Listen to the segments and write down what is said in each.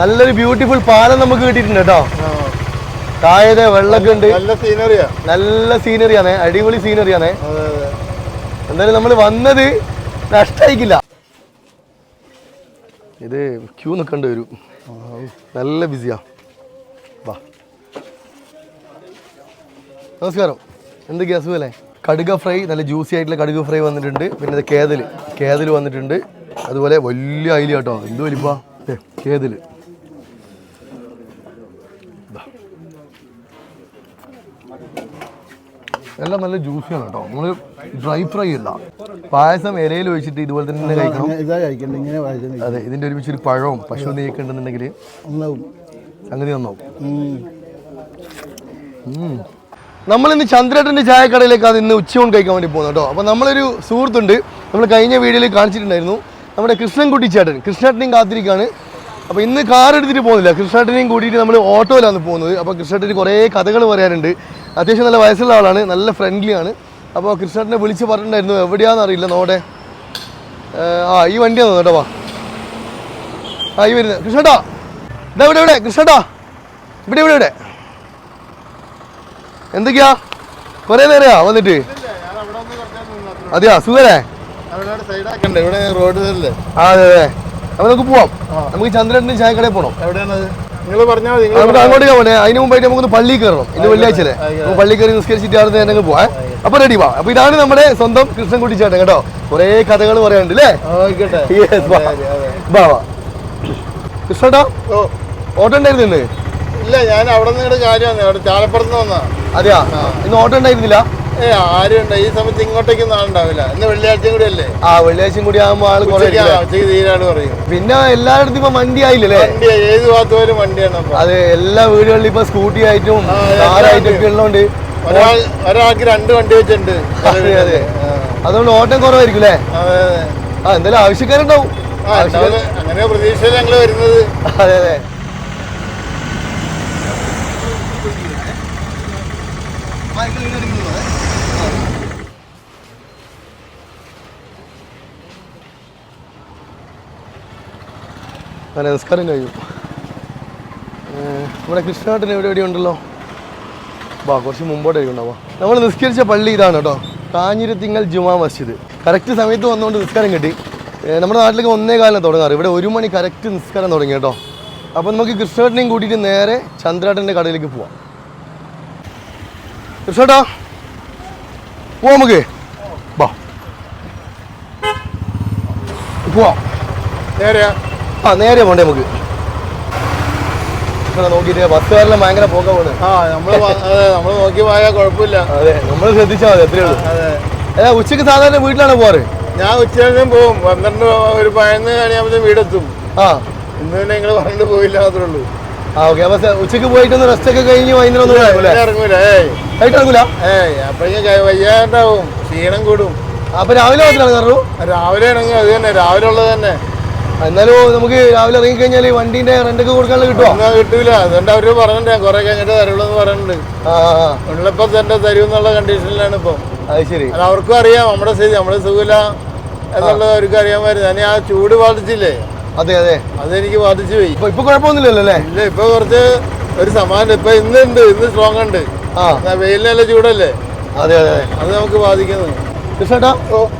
നല്ലൊരു ബ്യൂട്ടിഫുൾ പാലം നമുക്ക് കിട്ടിയിട്ടുണ്ട് കേട്ടോ. താഴെ വെള്ളമൊക്കെ ഉണ്ട്. നല്ല സീനറിയാ നല്ല സീനറിയാണേ അടിപൊളി സീനറിയാണേ എന്തായാലും നമ്മൾ വന്നത് നഷ്ടായിക്കില്ല. ഇത് ക്യൂ നിൽക്കേണ്ടി വരും. നല്ല ബിസിയാ വാ. നമസ്കാരം. എന്തൊക്കെയാ? അസുഖല്ലേ കടുക ഫ്രൈ നല്ല ജ്യൂസി ആയിട്ടുള്ള കടുക ഫ്രൈ വന്നിട്ടുണ്ട്. പിന്നെ ഇത് കേതൽ കേതൽ വന്നിട്ടുണ്ട്. അതുപോലെ വലിയ അയില കേട്ടോ. എന്ത് വലിപ്പാ? കേതൽ. കേതൽ എല്ലാം നല്ല ജ്യൂസിയാണ് കേട്ടോ. നമ്മൾ ഡ്രൈ ഫ്രൈ അല്ല. പായസം ഇലയിൽ ഒഴിച്ചിട്ട് ഇതുപോലെ തന്നെ കഴിക്കണം. ഇതാ കഴിക്കണ്ട? ഇങ്ങനെ പായസം അതെ ഇതിന്റെ ഒരുമിച്ച് ഒരു പഴവും പശു നെയ്യൊക്കെ ഉണ്ടെന്നുണ്ടെങ്കിൽ ഒന്നാവും. സംഗതി നന്നാവും നമ്മൾ ഇന്ന് ചായക്കടയിലേക്ക് അത് ഇന്ന് ഉച്ചയൂൺ കഴിക്കാൻ വേണ്ടി പോകുന്നു കേട്ടോ. അപ്പോൾ നമ്മളൊരു സുഹൃത്തുണ്ട്. നമ്മൾ കഴിഞ്ഞ വീഡിയോയിൽ കാണിച്ചിട്ടുണ്ടായിരുന്നു. നമ്മുടെ കൃഷ്ണൻകുട്ടി ചേട്ടൻ. കൃഷ്ണേട്ടനെയും കാത്തിരിക്കുകയാണ്. അപ്പോൾ ഇന്ന് കാർ എടുത്തിട്ട് പോകുന്നില്ല. കൃഷ്ണേട്ടനെയും കൂടിയിട്ട് നമ്മൾ ഓട്ടോയിലാണ് പോകുന്നത്. അപ്പോൾ കൃഷ്ണേട്ടന് കുറേ കഥകൾ പറയാനുണ്ട്. അത്യാവശ്യം നല്ല വയസ്സുള്ള ആളാണ് നല്ല ഫ്രണ്ട്ലിയാണ് അപ്പോൾ കൃഷ്ണേട്ടനെ വിളിച്ച് പറഞ്ഞിട്ടുണ്ടായിരുന്നു എവിടെയാണെന്ന് അറിയില്ല നോടെ. ആ ഈ വണ്ടിയാണ് കേട്ടോ വാ. ആ ഈ വരുന്നത്. കൃഷ്ണേട്ടാ ഇതാ ഇവിടെ ഇവിടെ കൃഷ്ണേട്ടാ. ഇവിടെ ഇവിടെ ഇവിടെ. എന്തൊക്കെയാ? കുറേ നേരെയാ വന്നിട്ട്? അതെയാ സുഖല്ലേ? അതെ അതെ. അപ്പൊ നമുക്ക് പോവാം. നമുക്ക് ചന്ദ്രന്റെ ചായക്കടയിൽ പോകണം എവിടെയാണ് നിങ്ങൾ പറഞ്ഞാൽ നമുക്ക് അങ്ങോട്ട് പോകണേ അതിന് മുമ്പായിട്ട് നമുക്കൊന്ന് പള്ളി കയറണം. ഇന്ന് വെള്ളിയാഴ്ച അല്ലേ നമുക്ക് പള്ളി കയറി നിസ്കരിച്ചിട്ട് അവിടെ നിന്ന് പോവാ. അപ്പൊ റെഡി വാ. അപ്പൊ ഇതാണ് നമ്മുടെ സ്വന്തം കൃഷ്ണൻകുട്ടി ചേട്ടൻ കേട്ടോ. കുറേ കഥകൾ പറയാനുണ്ട് അല്ലേ കൃഷ്ണേട്ടാ ഓട്ടോ ഉണ്ടായിരുന്നു ഇന്ന്? ഇല്ല ഞാൻ അവിടെ നിന്ന് കാര്യമാണ് അവിടെ ചാലപ്പുറത്ത് നിന്ന് വന്നാ അതെയാ? ഇന്ന് ഓട്ടോ ഉണ്ടായിരുന്നില്ല? ഏ ആരുണ്ട്? ഈ സമയത്ത് ഇങ്ങോട്ടേക്കൊന്നും ആളുണ്ടാവില്ല. ഇന്ന് വെള്ളിയാഴ്ചയും കൂടി അല്ലേ? ആ വെള്ളിയാഴ്ചയും കൂടി ആകുമ്പോൾ ആൾ കുറെ ഉച്ചയ്ക്ക് ആ, പറയും. പിന്നെ എല്ലായിടത്തും ഇപ്പൊ വണ്ടി ആയില്ലേ വണ്ടി ഏത് ഭാഗത്ത് പോലും വണ്ടിയാണ് അപ്പൊ. അതെ എല്ലാ വീടുകളിലും ഇപ്പൊ സ്കൂട്ടി ആയിട്ടും കാറായിട്ടും ഒക്കെ ഉള്ളതുകൊണ്ട് ഒരാൾ ഒരാൾക്ക് രണ്ട് വണ്ടി വെച്ചിട്ടുണ്ട്. അതെ അതെ. അതുകൊണ്ട് ഓട്ടം കുറവായിരിക്കും അല്ലേ? ആ എന്തായാലും ആവശ്യക്കാരുണ്ടാവും. അങ്ങനെ പ്രതീക്ഷയിൽ ഞങ്ങൾ വരുന്നത്. അതെ അതെ. ആ, നമസ്കാരം കഴിയും നമ്മുടെ കൃഷ്ണനാട്ടിന് എവിടെ എവിടെ ഉണ്ടല്ലോ? വാ കുറച്ച് മുമ്പോട്ട് ഉണ്ടാവാം നമ്മൾ നിസ്കരിച്ച പള്ളി ഇതാണ് കേട്ടോ. കാഞ്ഞിരത്തിങ്ങൽ ജുമാ മസ്ജിദ്. കറക്റ്റ് സമയത്ത് വന്നുകൊണ്ട് നിസ്കാരം കിട്ടി. നമ്മുടെ നാട്ടിലേക്ക് ഒന്നേ കാലം തുടങ്ങാറ്. ഇവിടെ ഒരു മണി കറക്റ്റ് നിസ്കാരം തുടങ്ങി കേട്ടോ. അപ്പോൾ നമുക്ക് കൃഷ്ണേട്ടനെയും കൂട്ടിയിട്ട് നേരെ ചന്ദ്രാട്ടന്റെ കടയിലേക്ക് പോവാം. കൃഷ്ണേട്ടാ പോവാം നമുക്ക്. പോവാം. നേരെയാ. ആ നേരെ പോണ്ടേ നമുക്ക്. ബസ്സുകാരെല്ലാം ഭയങ്കര ആ നമ്മൾ നമ്മൾ നോക്കി പോയാൽ കുഴപ്പമില്ല അതെ നമ്മൾ ശ്രദ്ധിച്ചാൽ മതി എത്രയുള്ളൂ അതെ. ഉച്ചയ്ക്ക് സാധാരണ വീട്ടിലാണ് പോവാറ്? ഞാൻ ഉച്ചകഴിഞ്ഞും പോകും പന്ത്രണ്ട് ഒരു പതിനൊന്ന് കഴിയുമ്പോഴത്തേക്കും വീടെത്തും. ആ. ഇന്ന് തന്നെ നിങ്ങൾ പറഞ്ഞിട്ട് പോയില്ല മാത്രമേ ഉള്ളൂ. ആ ഓക്കെ. അപ്പൊ ഉച്ചയ്ക്ക് ഉച്ചയ്ക്ക് പോയിട്ടൊന്ന് റെസ്റ്റ് ഒക്കെ കഴിഞ്ഞ് വൈകുന്നേരം ഒന്നും ഇറങ്ങൂലേ ഏയ്. ഇറങ്ങൂല? ഏയ് അപ്പോഴേക്കും വയ്യാണ്ടാവും. ക്ഷീണം കൂടും. അപ്പൊ രാവിലെ കയറൂ രാവിലെ ആണെങ്കിൽ അത് തന്നെ. രാവിലെ ഉള്ളത് തന്നെ. എന്നാലും നമുക്ക് രാവിലെ ഇറങ്ങി കഴിഞ്ഞാൽ വണ്ടീന്റെ റെന്റൊക്കെ കൊടുക്കാനുള്ള കിട്ടുമോ ഒന്നും കിട്ടൂല. അതുകൊണ്ട് അവർ പറഞ്ഞിട്ട് കുറെ കഴിഞ്ഞിട്ട് തരുള്ളൂ എന്ന് പറഞ്ഞിട്ടുണ്ട് ഉള്ളപ്പോ തന്നെ തരും എന്നുള്ള കണ്ടീഷനിലാണ് ഇപ്പൊ. അത് ശരി. അത് അവർക്കും അറിയാം. നമ്മുടെ സ്ഥിതി നമ്മുടെ സുഖമില്ല എന്നുള്ളത് അവർക്ക് അറിയാമായിരുന്നു ഞാൻ ആ ചൂട് ബാധിച്ചില്ലേ? അതെ അതെ. അതെനിക്ക് ബാധിച്ചു പോയി. ഇപ്പൊ കുഴപ്പമൊന്നുമില്ലല്ലോ അല്ലേ? ഇല്ല ഇപ്പൊ കുറച്ച് ഒരു സമാനം ഇപ്പൊ ഇന്ന് ഉണ്ട് ഇന്ന് സ്ട്രോങ് ഉണ്ട്. ആ. എന്നാ വെയിലിനല്ല ചൂടല്ലേ? അതെ അതെ അതെ. നമുക്ക് ബാധിക്കുന്നു.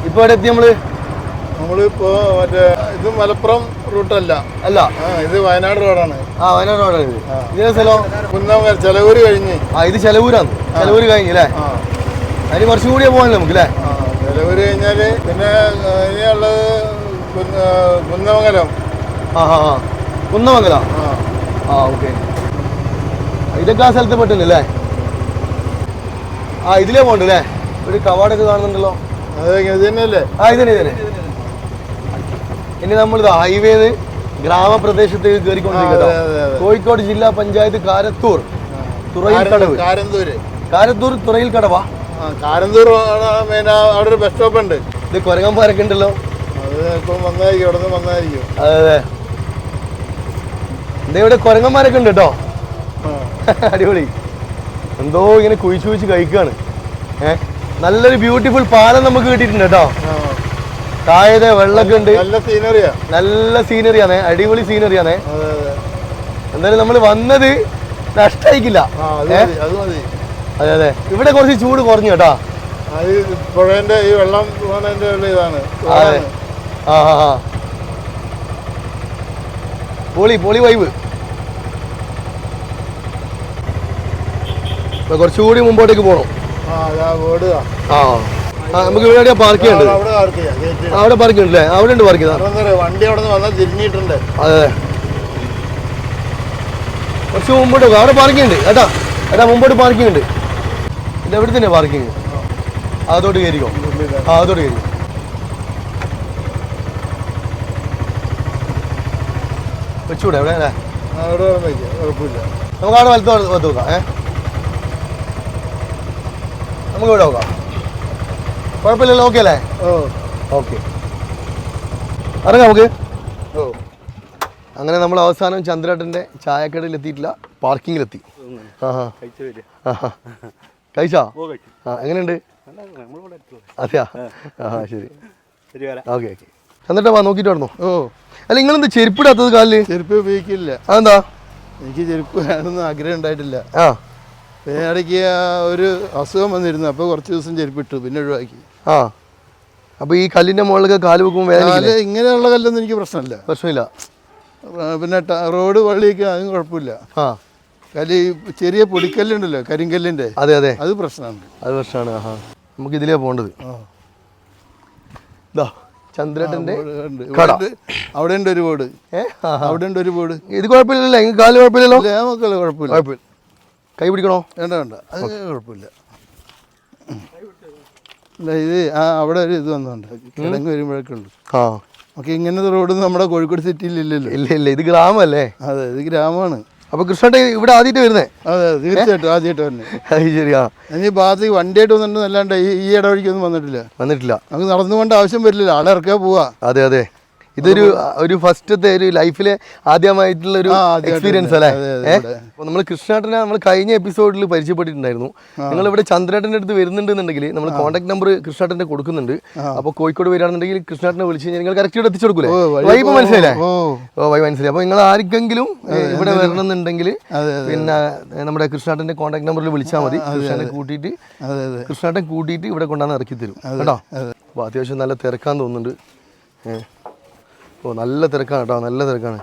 ഇപ്പൊ എവിടെ എത്തി നമ്മൾ? നമ്മളിപ്പോ മറ്റേ ഇത് മലപ്പുറം റൂട്ടല്ല അല്ല. ഇത് വയനാട് റോഡാണ് ആ വയനാട് റോഡാണ് ഇത്. ഇതിന്റെ സ്ഥലം? കുന്നം ചെലവൂര് കഴിഞ്ഞ്. ആ ഇത് ചെലവൂരാണ്. ചെലവൂര് കഴിഞ്ഞ് അല്ലേ? അതിന് കുറച്ചും കൂടിയേ പോകാൻ നമുക്ക് അല്ലേ? ചെലവൂര് കഴിഞ്ഞാൽ പിന്നെ ഇനിയുള്ളത് കുന്ന കുന്നമംഗലം. ആ ആ ആ. കുന്നമംഗല? ആ. ഓക്കെ. ഇതൊക്കെ ആ സ്ഥലത്ത് പെട്ടില്ലേ ആ ഇതിലേ പോണ്ട് അല്ലേ? ഒരു കവാടൊക്കെ കാണുന്നുണ്ടല്ലോ. അതെ ഇത് തന്നെയല്ലേ? ആ ഇതിനെ ഇതിനെ ഇനി നമ്മൾ ഹൈവേന്ന് ഗ്രാമപ്രദേശത്തേക്ക് അതെ. കോഴിക്കോട് ജില്ലാ പഞ്ചായത്ത് കാരത്തൂർ. തുറയിൽ കടവ് കാരന്തൂര്. കാരത്തൂർ തുറയിൽ കടവാ കാരന്തൂർ അവിടെ ഒരു ബസ് സ്റ്റോപ്പ് ഉണ്ട് ഇത് കുരങ്ങന്മാരൊക്കെ ഉണ്ടല്ലോ. അത് ഇപ്പം വന്നായിരിക്കും അവിടെ നിന്ന് വന്നായിരിക്കും. അതെ അതെ. ഇവിടെ കുരങ്ങന്മാരൊക്കെ ഉണ്ട് കേട്ടോ. അടിപൊളി. എന്തോ ഇങ്ങനെ കുഴിച്ചു കുഴിച്ച് കഴിക്കാണ്. ഏഹ് നല്ലൊരു ബ്യൂട്ടിഫുൾ പാലം നമുക്ക് കിട്ടിയിട്ടുണ്ട് കേട്ടോ. താഴെ വെള്ളമൊക്കെ ഉണ്ട് നല്ല സീനറിയാ നല്ല സീനറിയാണ് അടിപൊളി സീനറിയാണ് എന്തായാലും നമ്മൾ വന്നത് നഷ്ടായിക്കില്ല. അത് അത് ഇവിടെ കുറച്ച് ചൂട് കുറഞ്ഞു കേട്ടോ. പുഴേന്റെ ഈ വെള്ളം ഇതാണ്. ആ പൊളി പൊളി വൈബ് കുറച്ചുകൂടി മുമ്പോട്ടേക്ക് പോകണം ഓടുക ആ ആ. നമുക്ക് ഇവിടെ പാർക്ക് ചെയ്യണ്ടത് അവിടെ പാർക്ക് ചെയ്യാം. ഗേറ്റ് അവിടെ ഉണ്ട് അല്ലേ അവിടെ ഉണ്ട് പാർക്ക് വണ്ടി അവിടെ നിന്ന് വന്നാൽ തിരിഞ്ഞിട്ടുണ്ട്. അതെ. കുറച്ച് മുമ്പോട്ട് പോകും അവിടെ പാർക്കിംഗ് ഉണ്ട് ഏട്ടാ ഏട്ടാ മുമ്പോട്ട് പാർക്കിംഗ് ഉണ്ട് ഇത് എവിടെ തന്നെ പാർക്കിംഗ് അതോട്ട് കയറിക്കോ. ആ അതോട്ട് കയറി വെച്ചൂടെ എവിടെ അല്ലേ? നമുക്ക് അവിടെ വലത്ത് വലത്ത് നോക്കാം ഏ? നമുക്ക് ഇവിടെ നോക്കാം. കുഴപ്പമില്ലല്ലോ ഓക്കെ അല്ലേ? ഓക്കെ അറിയാം നമുക്ക്. ഓ. അങ്ങനെ നമ്മൾ അവസാനം ചന്ദ്രേട്ടന്റെ ചായക്കടയിൽ എത്തിയിട്ടില്ല പാർക്കിങ്ങിലെത്തി. കഴിച്ചാ ആ എങ്ങനെയുണ്ട്? അതെയാ? ആ. ശരി. ഓക്കെ ഓക്കെ ചന്ദ്രട്ട വാ നോക്കിയിട്ട് വരണോ ഓ. അല്ല നിങ്ങളെന്ത് ചെരുപ്പിടാത്തത് കാലിൽ? ചെരുപ്പ് ഉപയോഗിക്കില്ല. അതെന്താ? എനിക്ക് ചെരുപ്പ് വേണമെന്ന് ആഗ്രഹം ഉണ്ടായിട്ടില്ല. ആ. പിന്നെ ഇടയ്ക്ക് ഒരു അസുഖം വന്നിരുന്നു അപ്പോൾ കുറച്ച് ദിവസം ചെരുപ്പിട്ടു പിന്നെ ഒഴിവാക്കി. ആ. അപ്പൊ ഈ കല്ലിന്റെ മുകളിലൊക്കെ കാൽ വെക്കുമ്പോൾ വേദന ഇങ്ങനെയുള്ള കല്ലൊന്നും എനിക്ക് പ്രശ്നമില്ല. പ്രശ്നമില്ല. ആ, പിന്നെ ട- റോഡ് വള്ളിയൊക്കെ അതും കുഴപ്പമില്ല. ആ. കല്ല് ഈ ചെറിയ പൊടിക്കല്ലുണ്ടല്ലോ കരിങ്കല്ലിന്റെ. അതെ അതെ. അത് പ്രശ്നമാണ്. അത് പ്രശ്നമാണ് ആഹാ. നമുക്ക് ഇതിലേ പോകേണ്ടത്. ഇതാ ചന്ദ്രേട്ടന്റെ ഉണ്ട്. കട. ഇവിടെ ഉണ്ട്. അവിടെ ഉണ്ട് ഒരു ബോർഡ് ഏ? ആ അവിടെ ഉണ്ട് ഒരു ബോർഡ് ഇത് കുഴപ്പമില്ലല്ലോ കാൽ കുഴപ്പമില്ലല്ലോ? കുഴപ്പമില്ല. കുഴപ്പമില്ല. കൈ പിടിക്കണോ? വേണ്ട വേണ്ട. അത് കുഴപ്പമില്ല. ഇത് ആ അവിടെ ഒരു ഇത് വന്നുണ്ട്. കിടങ്ങ് വരുമ്പോഴൊക്കെ ഉണ്ട്. ആ. ഓക്കെ ഇങ്ങനത്തെ റോഡ് നമ്മുടെ കോഴിക്കോട് സിറ്റിയിൽ ഇല്ലല്ലോ. ഇല്ല ഇല്ല ഇത് ഗ്രാമമല്ലേ അതെ ഇത് ഗ്രാമമാണ്. അപ്പൊ കൃഷ്ണേട്ടൻ ഇവിടെ ആദ്യമായിട്ട് വരുന്നേ? അതെ തീർച്ചയായിട്ടും ആദ്യമായിട്ട് വരുന്നേ. അത് ശരിയാ. ഈ ഭാഗത്തേക്ക് വണ്ടിയായിട്ട് വന്നിട്ടുണ്ടെന്നല്ലാണ്ട് ഈ ഈ ഇടവഴിക്കൊന്നും വന്നിട്ടില്ല. വന്നിട്ടില്ല. നമുക്ക് നടന്നുകൊണ്ട് ആവശ്യം വരില്ല ആളെ ഇറക്കാൻ പോവാ. അതെ അതെ. ഇതൊരു ഒരു ഫസ്റ്റത്തെ ഒരു ലൈഫിലെ ആദ്യമായിട്ടുള്ള ഒരു എക്സ്പീരിയൻസ് അല്ലേ? ഏഹ് അപ്പോൾ നമ്മൾ കൃഷ്ണേട്ടനെ നമ്മൾ കഴിഞ്ഞ എപ്പിസോഡിൽ പരിചയപ്പെട്ടിട്ടുണ്ടായിരുന്നു. നിങ്ങൾ ഇവിടെ ചന്ദ്രേട്ടന്റെ അടുത്ത് വരുന്നുണ്ടെന്നുണ്ടെങ്കിൽ നമ്മൾ കോൺടാക്ട് നമ്പർ കൃഷ്ണേട്ടന്റെ കൊടുക്കുന്നുണ്ട്. അപ്പോൾ കോഴിക്കോട് വരികയാണെന്നുണ്ടെങ്കിൽ കൃഷ്ണേട്ടനെ വിളിച്ച് കഴിഞ്ഞാൽ നിങ്ങൾ കറക്റ്റ് എത്തിച്ചു കൊടുക്കൂലേ വൈബ് മനസ്സിലായില്ലേ? ഓ വൈബ് വൈ മനസ്സിലായി. അപ്പോൾ നിങ്ങൾ ആർക്കെങ്കിലും ഇവിടെ വരണമെന്നുണ്ടെങ്കിൽ പിന്നെ നമ്മുടെ കൃഷ്ണേട്ടന്റെ കോൺടാക്ട് നമ്പറിൽ വിളിച്ചാൽ മതി. കൃഷ്ണനെ കൂട്ടിയിട്ട് കൃഷ്ണേട്ടൻ കൂട്ടിയിട്ട് ഇവിടെ കൊണ്ടുവന്ന് ഇറക്കി തരും. കേട്ടോ? അപ്പോൾ അത്യാവശ്യം നല്ല തിരക്കാൻ തോന്നുന്നുണ്ട്. ഏ. ഓ നല്ല തിരക്കാണ് കേട്ടോ നല്ല തിരക്കാണ്.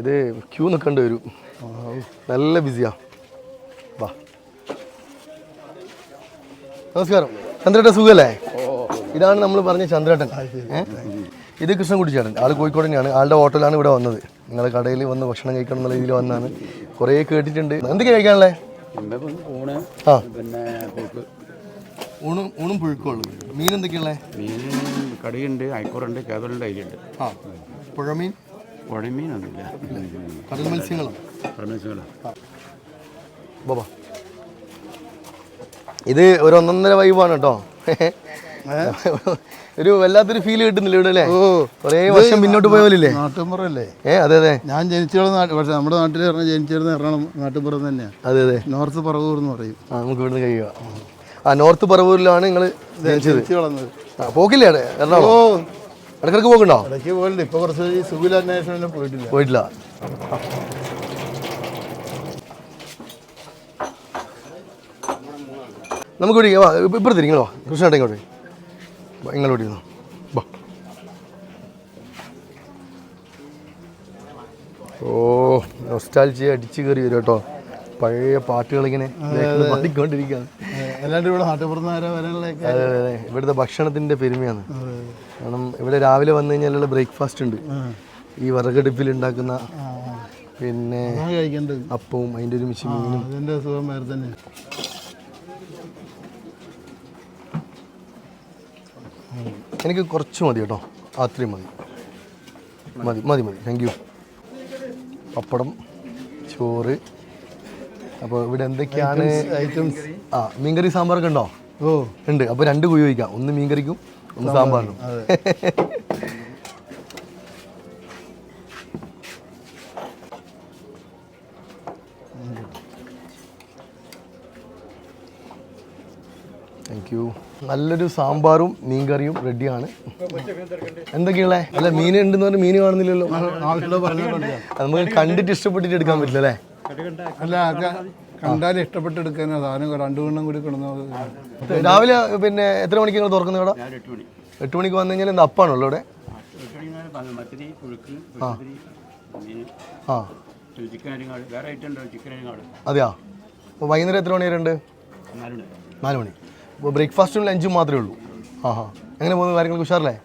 ഇത് ക്യൂ നിൽക്കേണ്ടി വരും. നല്ല ബിസിയാ വാ. നമസ്കാരം. ചന്ദ്രേട്ടൻ സുഖല്ലേ? ഇതാണ് നമ്മൾ പറഞ്ഞ ചന്ദ്രേട്ടൻ? ഇത് കൃഷ്ണൻകുട്ടി ചേട്ടൻ ആൾ കോഴിക്കോട് തന്നെയാണ്. ആളുടെ ഹോട്ടലാണ് ഇവിടെ വന്നത്. നിങ്ങളെ കടയിൽ വന്ന് ഭക്ഷണം കഴിക്കണം എന്നുള്ള രീതിയിൽ വന്നാണ്. കുറേ കേട്ടിട്ടുണ്ട്. എന്തൊക്കെ കഴിക്കാനല്ലേ ആ. പിന്നെ ഊണും ഊണും പുഴുക്കുള്ളൂ. മീൻ എന്തൊക്കെയുള്ളത് മീൻ കടിയുണ്ട് അയക്കൂറുണ്ട് കേതലുണ്ട് അരിയുണ്ട് ആ പുഴമീൻ? ഉടമീനൊന്നുമില്ല കടൽ മത്സ്യങ്ങളോ? കടൽ മത്സ്യങ്ങളോ. ബാബാ. ഇത് ഒരു ഒന്നൊന്നര വൈബാണ് കേട്ടോ. ഒരു വല്ലാത്തൊരു ഫീൽ കിട്ടുന്നില്ല ഇവിടെ അല്ലേ? ഓ കുറേ വർഷം മുന്നോട്ട് പോയ നാട്ടുംപുറല്ലേ? നാട്ടുമ്പുറല്ലേ ഏ അതെ അതെ. ഞാൻ ജനിച്ചുള്ള നാട്ടിൽ പക്ഷെ നമ്മുടെ നാട്ടിൽ പറഞ്ഞാൽ ജനിച്ചിരുന്ന എറണാകുളം നാട്ടുമ്പുറം തന്നെയാണ് അതെ അതെ. നോർത്ത് പറവൂർ എന്ന് പറയും. നമുക്ക് ഇവിടുന്ന് കഴിയുക. ആ നോർത്ത് പറവൂരിലാണ് നിങ്ങൾ ജനിച്ചത്. ജനിച്ചു വളർന്നത്. ആ പോക്കില്ലേ അവിടെ എറണാകുളം ഇടക്കിടക്ക് പോക്കുണ്ടോ? ഇടയ്ക്ക് പോയിട്ടുണ്ട് ഇപ്പൊ കുറച്ച് ഈ പോയിട്ടില്ല. പോയിട്ടില്ല. നമുക്ക് ഇവിടെ വാ ഇപ്പുറത്ത് ഇരിക്കണോ കൃഷ്ണേട്ടൻ ഇങ്ങോട്ട്. ഇരുന്നോ. വാ. ഓ നൊസ്റ്റാൽജിയ അടിച്ചു കയറി വരും കേട്ടോ. പഴയ പാട്ടുകളിങ്ങനെ കേൾക്കുന്ന പാടിക്കൊണ്ടിരിക്കുകയാണ് അല്ലാണ്ട് ഇവിടെ നാട്ടുപുറത്തുനിന്ന് വരാനുള്ളതൊക്കെ അതെ അതെ ഇവിടുത്തെ ഭക്ഷണത്തിന്റെ പെരുമയാണ്. കാരണം ഇവിടെ രാവിലെ വന്നു കഴിഞ്ഞാലുള്ള ബ്രേക്ക്ഫാസ്റ്റ് ഉണ്ട്. ഈ വിറകടുപ്പിൽ ഉണ്ടാക്കുന്ന പിന്നെ അപ്പവും അതിന്റെ ഒരു മിച്ചി മീനും. അതിന്റെ സുഖം വേറെ തന്നെ. എനിക്ക് കുറച്ച് മതി കേട്ടോ. അത്രയും മതി. മതി മതി മതി. താങ്ക് യു പപ്പടം ചോറ് അപ്പോൾ ഇവിടെ എന്തൊക്കെയാണ് ഐറ്റംസ് ആ മീൻകറി സാമ്പാറൊക്കെ ഉണ്ടോ ഓ. ഉണ്ട്. അപ്പോൾ രണ്ട് കുഴി വയ്ക്കാം ഒന്ന് മീൻകറിക്കും ഒന്ന് സാമ്പാറിനും താങ്ക് യു നല്ലൊരു സാമ്പാറും മീൻകറിയും റെഡിയാണ്. എന്തൊക്കെയുള്ളേ? അല്ല മീൻ ഉണ്ടെന്ന് പറഞ്ഞാൽ മീൻ കാണുന്നില്ലല്ലോ. നമുക്ക് കണ്ടിട്ട് ഇഷ്ടപ്പെട്ടിട്ട് എടുക്കാൻ പറ്റില്ല അല്ലേ? അല്ല കണ്ടാൽ ഇഷ്ടപ്പെട്ട് എടുക്കാനാ സാധനം രണ്ടു മണ്ണം കൂടി കൊണ്ടുവന്നത് രാവിലെ പിന്നെ എത്ര മണിക്ക് നിങ്ങൾ തുറക്കുന്ന കട എട്ട് മണി. എട്ട് മണിക്ക് വന്നു കഴിഞ്ഞാൽ എന്താ അപ്പാണല്ലോ ഇവിടെ? ആ. ചിക്കൻ അരിങ്ങാട് വേറെ ഐറ്റം ഉണ്ടോ ചിക്കൻ അരിങ്ങാട് അതെയാ? അപ്പോൾ വൈകുന്നേരം എത്ര മണി വരെ ഉണ്ട് നാല് മണി. അപ്പോൾ ബ്രേക്ക്ഫാസ്റ്റും ലഞ്ചും മാത്രമേ ഉള്ളൂ. ആ ഹാ എങ്ങനെ പോകുന്നു? കാര്യങ്ങൾക്ക് ഉഷാറല്ലേ?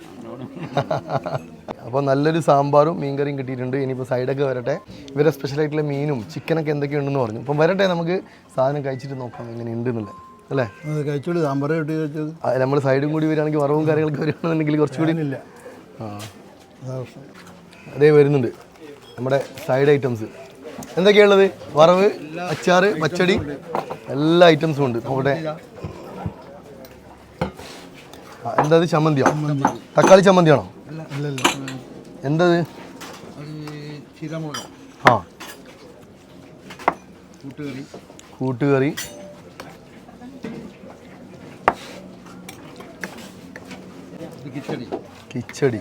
അപ്പോൾ നല്ലൊരു സാമ്പാറും മീൻകറിയും കിട്ടിയിട്ടുണ്ട്. ഇനിയിപ്പോൾ സൈഡൊക്കെ വരട്ടെ. ഇവരെ സ്പെഷ്യലായിട്ടുള്ള മീനും ചിക്കനൊക്കെ എന്തൊക്കെയുണ്ടെന്ന് പറഞ്ഞു. അപ്പം വരട്ടെ നമുക്ക് സാധനം കഴിച്ചിട്ട് നോക്കാം എങ്ങനെ ഉണ്ടെന്നുള്ളത് അല്ലേ കഴിച്ചോളൂ സാമ്പാർ കിട്ടി കഴിച്ചത് നമ്മൾ സൈഡും കൂടി വരികയാണെങ്കിൽ വറവും കാര്യങ്ങളൊക്കെ വരികയാണെന്നുണ്ടെങ്കിൽ കുറച്ചുകൂടി ഇല്ല ആ. അതേ വരുന്നുണ്ട്. നമ്മുടെ സൈഡ് ഐറ്റംസ് എന്തൊക്കെയുള്ളത് വറവ് അച്ചാറ് പച്ചടി എല്ലാ ഐറ്റംസും ഉണ്ട്. നോക്കട്ടെ. എന്താ ചമ്മന്തിയോ? തക്കാളി ചമ്മന്തിയാണോ? എന്തത്? ആ. കൂട്ടുകറി. കൂട്ടുകറി. കിച്ചടി. കിച്ചടി.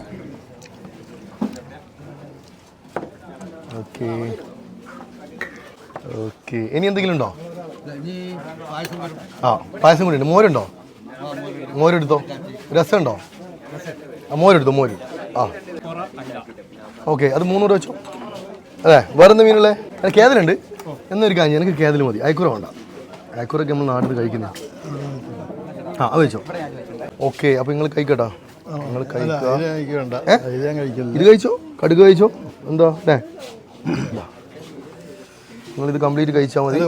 ഓക്കെ. ഓക്കെ. ഇനി എന്തെങ്കിലും ഉണ്ടോ? ആ പായസം കൂടി ഉണ്ട്. മോരുണ്ടോ? മോരെടുത്തോ? രസമുണ്ടോ? ആ മോരെടുത്തോ മോര്. ആ. ഓക്കെ അത് മൂന്നൂറ് വെച്ചു. അതെ വേറെ എന്താ മീനുള്ളേ? അത് കേതലുണ്ട്. എന്നൊരു കാര്യം എനിക്ക് കേതൽ മതി. അയക്കുറ വേണ്ട. അയക്കുറൊക്കെ നമ്മൾ നാട്ടിൽ കഴിക്കുന്നത് ആ അത് വെച്ചോ ഓക്കെ അപ്പോൾ നിങ്ങൾ കഴിക്കട്ടോ. നിങ്ങൾ കഴിക്കുക എനിക്ക് ഇത് കഴിച്ചോ? കടുക് കഴിച്ചോ? എന്താ? അല്ലേ നിങ്ങളിത് കംപ്ലീറ്റ് കഴിച്ചാൽ മതി. ഇത്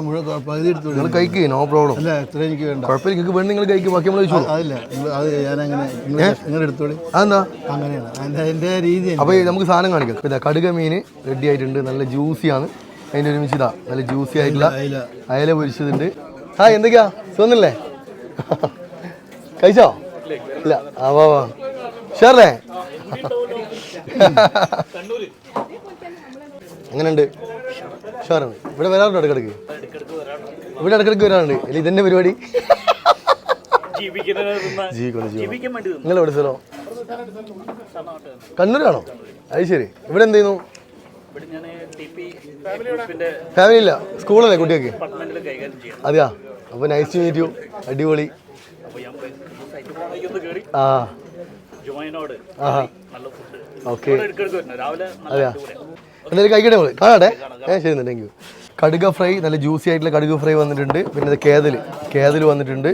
നിങ്ങൾ കഴിക്കുക നോ പ്രോബ്ലം അല്ല എത്ര എനിക്ക് വേണ്ട. കുഴപ്പമില്ല നിങ്ങൾക്ക് വേണ്ടി നിങ്ങൾ കഴിക്കുക ബാക്കി നമ്മൾ കഴിച്ചോളൂ. അതില്ല നിങ്ങൾ- അത് ഞാനങ്ങനെ നിങ്ങൾ നിങ്ങൾ എടുത്തോളി. അതെന്താ? അങ്ങനെയാണ്. അതിന്റെ രീതി അപ്പോൾ നമുക്ക് സാധനം കാണിക്കാം. ഇതാ കടുക മീൻ റെഡി ആയിട്ടുണ്ട്. നല്ല ജ്യൂസിയാണ് അതിന്റെ ഒരുമിച്ച് ഇതാ നല്ല ജ്യൂസി ആയിട്ടുള്ള അയല പൊരിച്ചതുണ്ട്. ആ എന്തൊക്കെയാ? സുഖന്നല്ലേ കഴിച്ചോ? ഇല്ല. ആ വാ വാ. ഷുവറല്ലേ എങ്ങനെയുണ്ട്? ഷുവറാണ് ഇവിടെ വരാറുണ്ട് ഇടക്കിടക്ക് ഇവിടെ ഇടക്കിടക്ക് വരാറുണ്ട്. അല്ലെ ഇതെന്നെ പരിപാടി? ജീവിക്കണം ജീവിക്കണം. നിങ്ങൾ എവിടെ സ്ഥലം? കണ്ണൂരാണോ? അത് ശരി. ഇവിടെ എന്ത് ചെയ്യുന്നു? ഫാമിലി ഇല്ല. സ്കൂളല്ലേ കുട്ടിയൊക്കെ അതെയാ? അപ്പൊ നൈസ് ടു മീറ്റ് യു അടിപൊളി. ആ. ഓക്കെ അതെയാ? എന്തായാലും കഴിക്കട്ടെ നമ്മൾ കാണാട്ടെ. ഏ ശരി താങ്ക് യു കടുക ഫ്രൈ നല്ല ജ്യൂസി ആയിട്ടുള്ള കടുക ഫ്രൈ വന്നിട്ടുണ്ട്. പിന്നെ അത് കേതൽ കേതൽ വന്നിട്ടുണ്ട്.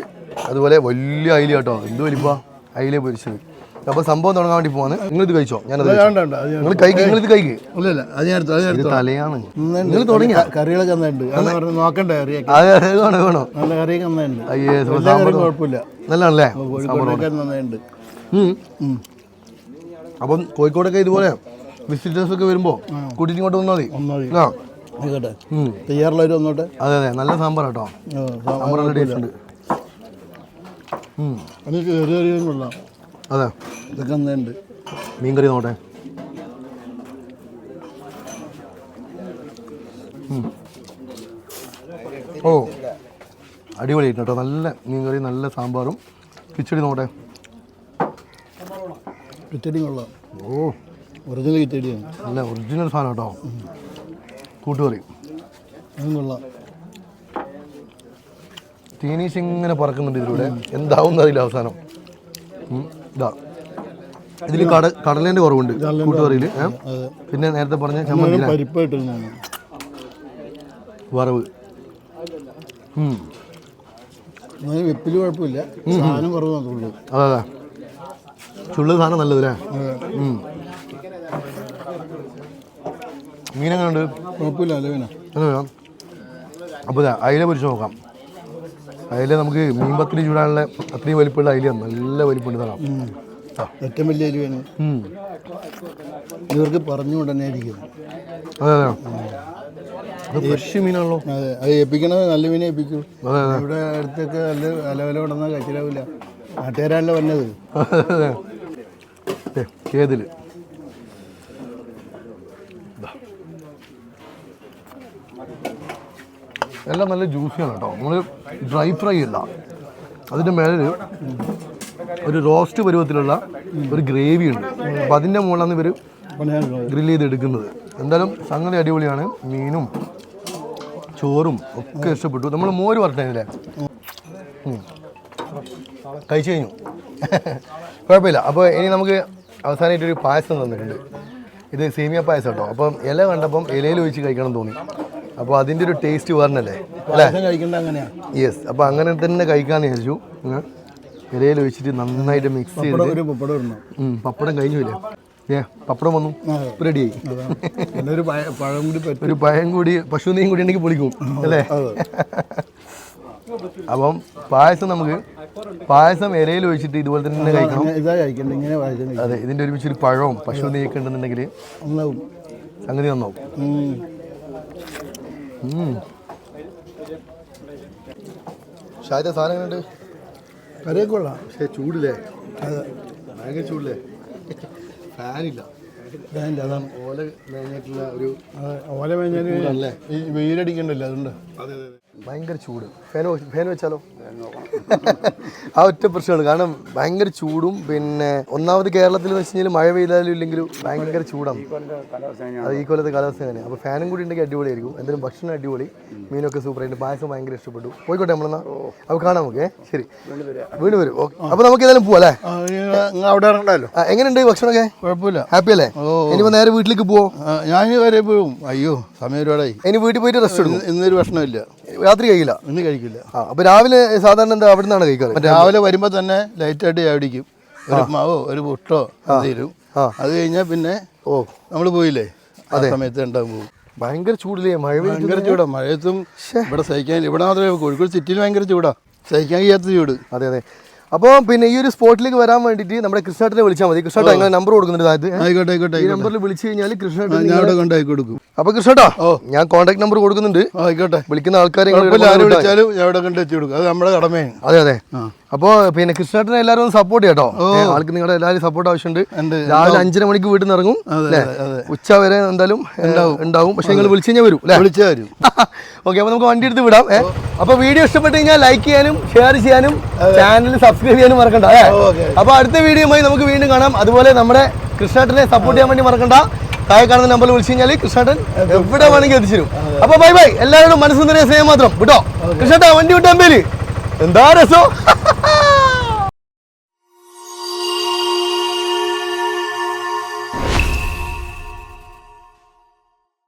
അതുപോലെ വലിയ അയില കേട്ടോ. എന്ത് വലിപ്പാ? അയില പൊരിച്ചത്. അപ്പൊ സംഭവം തുടങ്ങാൻ വേണ്ടി പോവാണ്. കഴിച്ചോ? ഞാനത് കഴിച്ചോ. അത് ഞാൻ നിങ്ങൾ ഇത് അത് ഞാൻ ഇത് എടുത്തു. തലയാണ്. നിങ്ങൾ തുടങ്ങി കറികളൊക്കെ നന്നായിട്ടുണ്ട് അത് പറഞ്ഞ് നോക്കണ്ടേ കറിയൊക്കെ. അതെ അതെ വേണോ വേണോ. നല്ല കറിയൊക്കെ നന്നായിട്ടുണ്ട് അയ്യേ കുഴപ്പമില്ല. നല്ലതാണല്ലേ. അപ്പം കോഴിക്കോടൊക്കെ ഇതുപോലെ വിസിറ്റേഴ്സ് ഒക്കെ വരുമ്പോൾ കൂട്ടിയിട്ട് ഇങ്ങോട്ട് വന്നാൽ മതി. ആ. ആയിക്കോട്ടെ. ഉം. തയ്യാറുള്ളവർ വന്നോട്ടെ. അതെ അതെ. നല്ല സാമ്പാർ കേട്ടോ സാമ്പാർ നല്ല ടേസ്റ്റ് ഉണ്ട്. ഉം. അത് ചെറിയ കറിയും അതെ. ഇതൊക്കെ മീൻ കറി നോട്ടെ. ഓ അടിപൊളിയായിട്ട് കേട്ടോ. നല്ല മീൻ കറി നല്ല സാമ്പാറും. കിച്ചടി നോട്ടെ കിച്ചടി കൊള്ളാം. ഓ. ഒറിജിനൽ കിച്ചടിയാണ് നല്ല ഒറിജിനൽ സാധനം കേട്ടോ കൂട്ടുകറി അതും കൊള്ളാം. തേനീച്ച ഇങ്ങനെ പറക്കുന്നുണ്ട് ഇതിലൂടെ. എന്താവും അറിയില്ല അവസാനം. ഇതാ. ഇതിൽ കട കടലേന്റെ കുറവുണ്ട് കൂട്ടുകറിയിൽ പിന്നെ നേരത്തെ പറഞ്ഞ ചമ്മന്തി വറവ്. വെപ്പിൽ കുഴപ്പമില്ല. സാധനം കുറവ് അതെ അതെ. ചുള്ളു സാധനം നല്ലത് അല്ലേ? ഉം. മീനെങ്ങനെയുണ്ട് കുഴപ്പമില്ല അപ്പോൾ ഇതാ അയില പൊരിച്ച് നോക്കാം. അയില നമുക്ക് മീൻ പത്തിരി ചൂടാനുള്ള അത്രയും വലിപ്പമുള്ള അയിലയാണ് നല്ല വലിപ്പമുണ്ട്. തരാം ഏറ്റവും വലിയ അലുവയാണ് ഉം. ഇവർക്ക് പറഞ്ഞുകൊണ്ട് തന്നെ ഇരിക്കും അതെ. അതെ അത് ഫ്രഷ് മീനാണല്ലോ. അതെ അത് ഏൽപ്പിക്കണത് നല്ല മീനെ ഏൽപ്പിക്കൂ. ഇവിടെ അടുത്തൊക്കെ നല്ല അലവല കൊണ്ടുവന്നാൽ കച്ചിലാവില്ല നാട്ടുകാരല്ല വന്നത് അതെ എല്ലാം നല്ല ജ്യൂസിയാണ് കേട്ടോ. നമ്മൾ ഡ്രൈ ഫ്രൈ അല്ല. അതിന്റെ മേലെ ഒരു റോസ്റ്റ് പരുവത്തിലുള്ള ഒരു ഗ്രേവി ഉണ്ട്. അപ്പം അതിന്റെ മുകളിലാണ് ഇവർ ഗ്രില്ല് ചെയ്ത് എടുക്കുന്നത് എന്തായാലും സംഗതി അടിപൊളിയാണ്. മീനും ചോറും ഒക്കെ ഇഷ്ടപ്പെട്ടു. നമ്മൾ മോര് പറഞ്ഞല്ലേ കഴിച്ചു കഴിഞ്ഞു. കുഴപ്പമില്ല. അപ്പോൾ ഇനി നമുക്ക് അവസാനമായിട്ടൊരു പായസം തന്നിട്ടുണ്ട്. ഇത് സേമിയ പായസം കേട്ടോ. അപ്പം ഇല കണ്ടപ്പം ഇലയിൽ ഒഴിച്ച് കഴിക്കണം തോന്നി. അപ്പോൾ അതിന്റെ ഒരു ടേസ്റ്റ് പറഞ്ഞല്ലേ അല്ലേ? യെസ് അപ്പോൾ അങ്ങനെ തന്നെ കഴിക്കാമെന്ന് വിചാരിച്ചു. ഇരയിൽ ഇലയിൽ ഒഴിച്ചിട്ട് നന്നായിട്ട് മിക്സ് ചെയ്ത്. പപ്പടം കഴിഞ്ഞില്ലേ ഏ പപ്പടം വന്നു. റെഡിയായി ഒരു പഴം കൂടി പശു നെയ്യും കൂടി ഉണ്ടെങ്കിൽ പൊളിക്കും അല്ലേ? അപ്പം പായസം നമുക്ക് പായസം ഇലയിൽ ഒഴിച്ചിട്ട് ഇതുപോലെ തന്നെ കഴിക്കണം. അതെ ഇതിന്റെ ഒരുമിച്ച് ഒരു പഴവും പശു നെയ്യൊക്കെ ഉണ്ടെന്നുണ്ടെങ്കിൽ അങ്ങനെ സംഗതി നന്നാവും. ഷാജ സാധനങ്ങളുണ്ട് കറിയൊക്കെ കൊള്ളാം. പക്ഷേ ചൂടില്ലേ? ഭയങ്കര ചൂടില്ലേ? ഫാനില്ല. അതാണ്. ഓല മേഞ്ഞിട്ടുള്ള ഒരു ഓല മേഞ്ഞാൽ ഈ വെയിലടിക്കണ്ടല്ലോ അതുകൊണ്ട്? ഭയങ്കര ചൂട്. ഫാൻ ഫാൻ വെച്ചാലോ? ആ ഒറ്റ പ്രശ്നമാണ്. കാരണം ഭയങ്കര ചൂടും പിന്നെ ഒന്നാമത് കേരളത്തിൽ എന്ന് വെച്ച് കഴിഞ്ഞാൽ മഴ പെയ്താലും ഇല്ലെങ്കിലും ഭയങ്കര ചൂടാണ്. അത് ഈ കൊല്ലത്തെ കാലാവസ്ഥ തന്നെ അപ്പോൾ ഫാനും കൂടി ഉണ്ടെങ്കിൽ അടിപൊളിയായിരിക്കും. എന്തായാലും ഭക്ഷണം അടിപൊളി. മീനൊക്കെ സൂപ്പർ ആയിട്ട് പായസം ഭയങ്കര ഇഷ്ടപ്പെട്ടു. പോയിക്കോട്ടെ നമ്മളെന്നാ. അപ്പോൾ കാണാം നമുക്ക്. ശരി. വീണ്ടും വരും. ഓക്കെ അപ്പോൾ നമുക്ക് ഏതായാലും പോവാം അല്ലേ? അവിടെ ഇറങ്ങണ്ടല്ലോ എങ്ങനെയുണ്ട് ഭക്ഷണമൊക്കെ? കുഴപ്പമില്ല. ഹാപ്പി അല്ലേ? ഇനിയിപ്പോൾ നേരെ വീട്ടിലേക്ക് പോവോ? ഞാൻ വരെ പോവും. അയ്യോ സമയം ഒരുപാടായി. ഇനി വീട്ടിൽ പോയിട്ട് റെസ്റ്റ് എടുക്കും. ഇന്നൊരു ഭക്ഷണമില്ല. രാത്രി കഴിക്കില്ല. ഇന്ന് കഴിക്കില്ല. ആ അപ്പോൾ രാവിലെ സാധാരണ എന്താ അവിടെ നിന്നാണ് കഴിക്കാറ് രാവിലെ വരുമ്പോൾ തന്നെ ലൈറ്റായിട്ട് ചാടിക്കും ഒരു മാവോ ഒരു പുട്ടോ എന്തെങ്കിലും ആ. അത് കഴിഞ്ഞാൽ പിന്നെ ഓ. നമ്മൾ പോയില്ലേ? ആ സമയത്ത് ഉണ്ടാകും പോകും. ഭയങ്കര ചൂടില്ലേ? മഴ ഭയങ്കര ചൂടാ. മഴയത്തും ഇവിടെ സഹിക്കാൻ ഇവിടെ മാത്രമേ കോഴിക്കോട് സിറ്റിയിൽ ഭയങ്കര ചൂടാ. സഹിക്കാൻ കഴിയാത്ത ചൂട്. അതെ അതെ. അപ്പോൾ പിന്നെ ഈ ഒരു സ്പോട്ടിലേക്ക് വരാൻ വേണ്ടിയിട്ട് നമ്മുടെ കൃഷ്ണേട്ടനെ വിളിച്ചാൽ മതി. കൃഷ്ണാട്ടോ നമ്പർ കൊടുക്കുന്നുണ്ട് അതായത് ആയിക്കോട്ടെ ആയിക്കോട്ടെ ഈ നമ്പറിൽ വിളിച്ചു കഴിഞ്ഞാൽ കൃഷ്ണേട്ടൻ കൊടുക്കും. അപ്പോൾ കൃഷ്ണേട്ടാ ഞാൻ കോൺടാക്ട് നമ്പർ കൊടുക്കുന്നുണ്ട്. ആയിക്കോട്ടെ. വിളിക്കുന്ന ആൾക്കാരെ വിളിച്ചാലും ഞാൻ കൊടുക്കും. അത് നമ്മുടെ കടമയാണ്. അതെ അതെ. അപ്പോൾ പിന്നെ കൃഷ്ണേട്ടനെ എല്ലാവരും ഒന്ന് സപ്പോർട്ട് ചെയ്യട്ടോ. ആൾക്ക് നിങ്ങളുടെ എല്ലാവരും സപ്പോർട്ട് ആവശ്യമുണ്ട്. രാവിലെ അഞ്ചര മണിക്ക് വീട്ടിൽ നിന്ന് ഇറങ്ങും ഉച്ച വരെ എന്തായാലും ഉണ്ടാവും. പക്ഷെ നിങ്ങൾ വിളിച്ചു കഴിഞ്ഞാൽ വരും വരും. ഓക്കെ അപ്പോൾ നമുക്ക് വണ്ടി എടുത്ത് വിടാം അപ്പൊ അപ്പോൾ വീഡിയോ ഇഷ്ടപ്പെട്ട് കഴിഞ്ഞാൽ ലൈക്ക് ചെയ്യാനും ഷെയർ ചെയ്യാനും ചാനൽ സബ്സ്ക്രൈബ് ചെയ്യാനും മറക്കണ്ട അപ്പൊ അപ്പോൾ അടുത്ത വീഡിയോയുമായി നമുക്ക് വീണ്ടും കാണാം. അതുപോലെ നമ്മുടെ കൃഷ്ണേട്ടനെ സപ്പോർട്ട് ചെയ്യാൻ വേണ്ടി മറക്കണ്ട. താഴെ കാണുന്ന നമ്പറിൽ വിളിച്ചു കഴിഞ്ഞാൽ കൃഷ്ണേട്ടൻ എവിടെ വേണമെങ്കിൽ എത്തിച്ചു അപ്പൊ ബൈ ബൈ എല്ലാവരോടും മനസ്സിൽ നിറയെ സ്നേഹം മാത്രം. വിട്ടോ? കൃഷ്ണേട്ടാ വണ്ടി വിട്ടാൻ എമ്പേൽ എന്താ രസം?